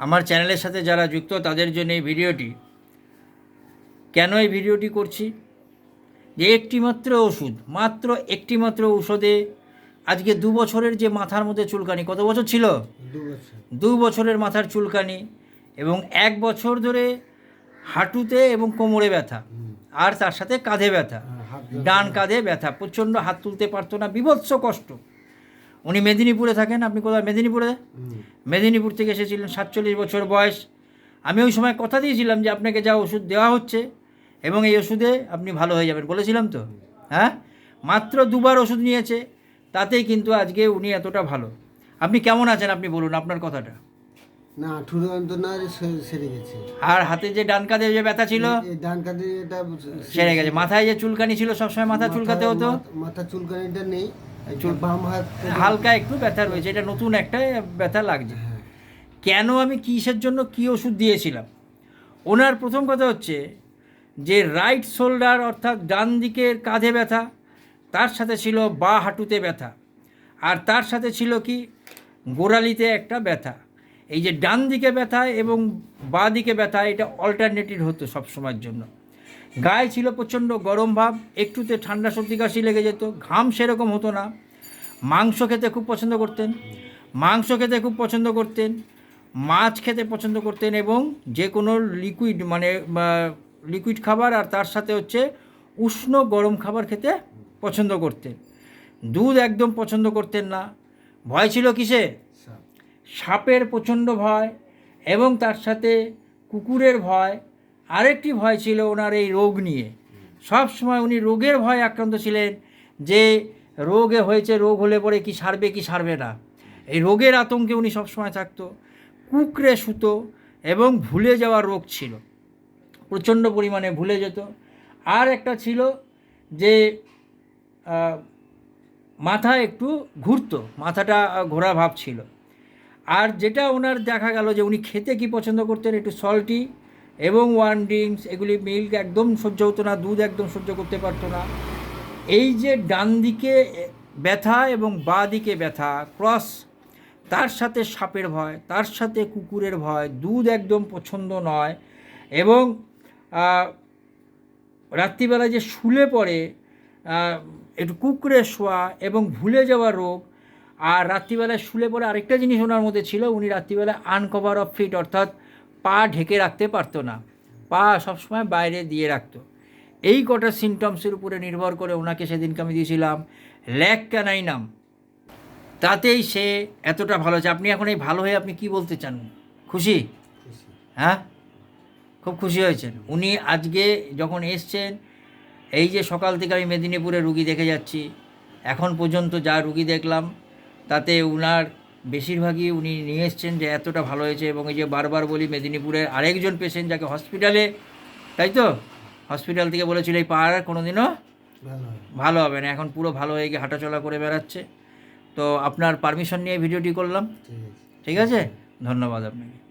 আমার চ্যানেলের সাথে যারা যুক্ত তাদের জন্য এই ভিডিওটি। কেন এই ভিডিওটি করছি? যে একটিমাত্র ওষুধ মাত্র একটিমাত্র ঔষধে আজকে দু বছরের যে মাথার মধ্যে চুলকানি কত বছর ছিল? দু বছরের মাথার চুলকানি এবং এক বছর ধরে হাঁটুতে এবং কোমরে ব্যথা আর তার সাথে কাঁধে ব্যথা হ্যাঁ, ডান কাঁধে ব্যথা প্রচণ্ড হাত তুলতে পারতো না বিভৎস কষ্ট। উনি মেদিনীপুরে থাকেন আপনি কোথায়? মেদিনীপুরে? মেদিনীপুর থেকে এসেছিলেন সাতচল্লিশ বছর বয়স। আমি ওই সময় কথা দিয়েছিলাম যে আপনাকে যা ওষুধ দেওয়া হচ্ছে এবং এই ওষুধে আপনি ভালো হয়ে যাবেন। বলেছিলাম তো? হ্যাঁ? মাত্র দুবার ওষুধ নিয়েছে তাতেই কিন্তু আজকে উনি এতটা ভালো। আপনি কেমন আছেন আপনি বলুন আপনার কথাটা? না যন্ত্রণা সেরে গেছে। আর হাতে যে ডান কাঁধে যে ব্যথা ছিল? ডান কাঁধে এটা সেরে গেছে। মাথায় যে চুলকানি ছিল সবসময় মাথা চুলকাতে হতো? মাথা- চুলকানিটা নেই। বাম হাত হালকা একটু ব্যথা রয়েছে এটা নতুন একটা ব্যথা লাগছে। হ্যাঁ। কেন আমি কিসের জন্য কী ওষুধ দিয়েছিলাম? ওনার প্রথম কথা হচ্ছে যে রাইট শোল্ডার অর্থাৎ ডান দিকের কাঁধে ব্যথা তার সাথে ছিল বা হাঁটুতে ব্যথা আর তার সাথে ছিল কি? গোড়ালিতে একটা ব্যথা। এই যে ডান দিকে ব্যথা এবং বা দিকে ব্যথা এটা অল্টারনেটিভ হতো সব সময়ের জন্য। গায়ে ছিল প্রচণ্ড গরম ভাব একটুতে ঠান্ডা সর্দি কাশি লেগে যেত ঘাম সেরকম হতো না। মাংস খেতে খুব পছন্দ করতেন মাংস খেতে খুব পছন্দ করতেন মাছ খেতে পছন্দ করতেন এবং যে কোনো লিকুইড মানে লিকুইড খাবার আর তার সাথে হচ্ছে উষ্ণ গরম খাবার খেতে পছন্দ করতেন। দুধ একদম পছন্দ করতেন না। ভয় ছিল কিসে? সাপের প্রচণ্ড ভয় এবং তার সাথে কুকুরের ভয় আরেকটি ভয় ছিল ওনার এই রোগ নিয়ে। সব সময় উনি রোগের ভয় আক্রান্ত ছিলেন যে রোগে হয়েছে, রোগ হলে পরে কি সারবে কি সারবে না। এই রোগের আতঙ্কে উনি সবসময় থাকতো। কুকরে সুতো এবং ভুলে যাওয়ার রোগ ছিল। প্রচণ্ড পরিমাণে ভুলে যেত। আর একটা ছিল যে মাথা একটু ঘুরতো, মাথাটা ঘোরা ভাব ছিল। আর যেটা ওনার দেখা গেল যে উনি খেতে কি পছন্দ করতেন, একটু সল্টি এবং ওয়ান ড্রিঙ্কস এগুলি মিল্ক একদম সহ্য হতো না, দুধ একদম সহ্য করতে পারতো না। এই যে ডান দিকে ব্যথা এবং বাঁ দিকে ব্যথা ক্রস তার সাথে সাপের ভয়, তার সাথে কুকুরের ভয়, দুধ একদম পছন্দ নয় এবং রাত্রিবেলা যে শুলে পড়ে একটু কুকুরে শোয়া এবং ভুলে যাওয়া রোগ, আর রাত্রিবেলায় শুলে পড়ে আরেকটা জিনিস ওনার মধ্যে ছিল, উনি রাত্রিবেলায় আনকভার অফ ফিট অর্থাৎ পা ঢেকে রাখতে পারতো না। পা সবসময় বাইরে দিয়ে রাখতো। এই কটা সিমটমসের উপরে নির্ভর করে ওনাকে সেদিনকে আমি দিয়েছিলাম ল্যাক ক্যানাইনাম তাতেই সে এতটা ভালো আছে আপনি এখন এই ভালো হয়ে আপনি কি বলতে চান? খুশি? খুশি। হ্যাঁ? খুব খুশি হয়েছেন। উনি আজকে যখন এসছেন এই যে সকাল থেকে আমি মেদিনীপুরে রুগী দেখে যাচ্ছি এখন পর্যন্ত যা রুগী দেখলাম তাতে উনার বেশিরভাগই উনি নিয়ে এসছেন যে এতটা ভালো হয়েছে এবং এই যে বারবার বলি মেদিনীপুরের আরেকজন পেশেন্ট যাকে হসপিটালে তাই তো? হসপিটাল থেকে বলেছিল এই পাহাড় কোনো দিনও ভালো হবে না। এখন পুরো ভালো হয়ে গিয়ে হাঁটাচলা করে বেড়াচ্ছে। তো আপনার পারমিশন নিয়ে ভিডিওটি করলাম। ঠিক আছে? ধন্যবাদ আপনাকে।